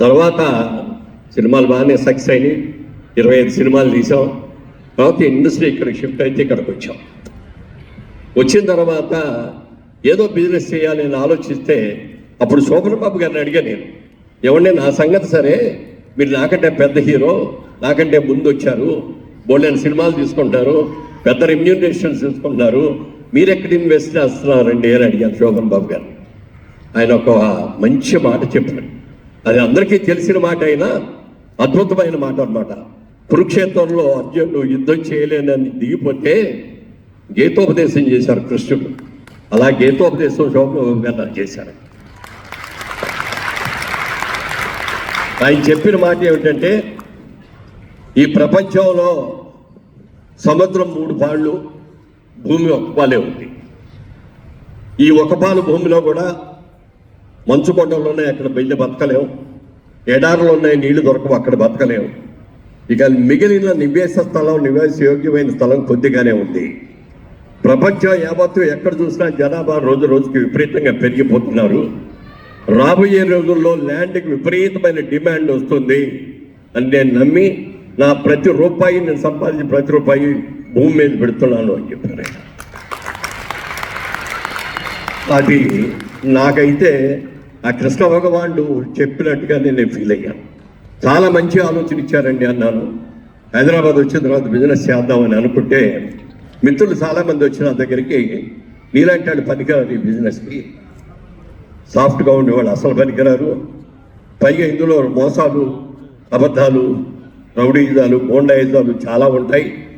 తర్వాత సినిమాలు బాగానే సక్సెస్ అయినాయి. ఇరవై ఐదు సినిమాలు తీసాం. తర్వాత ఇండస్ట్రీ ఇక్కడికి షిఫ్ట్ అయితే ఇక్కడికి వచ్చాం. వచ్చిన తర్వాత ఏదో బిజినెస్ చేయాలి అని ఆలోచిస్తే అప్పుడు శోభన్ బాబు గారిని అడిగా నేను ఏమంటే నా సంగతి సరే. మీరు నాకంటే పెద్ద హీరో నాకంటే ముందు వచ్చారు. బోల్డెన్ సినిమాలు తీసుకుంటారు. పెద్ద రెమ్యూనరేషన్స్ తీసుకుంటున్నారు. మీరు ఎక్కడ ఇన్వెస్ట్ చేస్తున్నారండి? అని అడిగాను శోభన్ బాబు గారు. ఆయన ఒక మంచి మాట చెప్పాడు అది అందరికీ తెలిసిన మాట అయినా అద్భుతమైన మాట అన్నమాట. కురుక్షేత్రంలో అర్జునుడు యుద్ధం చేయలేనని దిగిపోతే గీతోపదేశం చేశారు కృష్ణుడు. అలా గీతోపదేశం శోభన చేశారు. ఆయన చెప్పిన మాట ఏమిటంటే ఈ ప్రపంచంలో సముద్రం మూడు పాళ్ళు భూమి ఒక పాలే ఉంది. ఈ ఒక పాలు భూమిలో కూడా మంచు కొండలు ఉన్నాయి అక్కడ వెళ్ళి బతకలేము ఎడారులు ఉన్నాయి నీళ్ళు దొరకవు అక్కడ బతకలేము ఇక మిగిలిన నివేశ స్థలం నివేశ యోగ్యమైన స్థలం కొద్దిగానే ఉంది. ప్రపంచం యావత్తు ఎక్కడ చూసినా జనాభా రోజు రోజుకి విపరీతంగా పెరిగిపోతున్నారు. రాబోయే రోజుల్లో ల్యాండ్కి విపరీతమైన డిమాండ్ వస్తుంది అని నేను నమ్మి నా ప్రతి రూపాయి నేను సంపాదించి ప్రతి రూపాయి భూమి మీద పెడుతున్నాను అని చెప్పారు. అది నాకైతే ఆ కృష్ణ భగవానుడు చెప్పినట్టుగా నేను ఫీల్ అయ్యాను. చాలా మంచి ఆలోచన ఇచ్చారండి అన్నాను. హైదరాబాద్ వచ్చిన తర్వాత బిజినెస్ చేద్దామని అనుకుంటే మిత్రులు చాలామంది వచ్చిన నా దగ్గరికి నీలాంటి వాళ్ళు పనికిరారు ఈ బిజినెస్కి సాఫ్ట్గా ఉండేవాళ్ళు అసలు పనికిరారు. పైగా ఇందులో మోసాలు అబద్ధాలు రౌడీయుధాలు గోండాయుధాలు చాలా ఉంటాయి.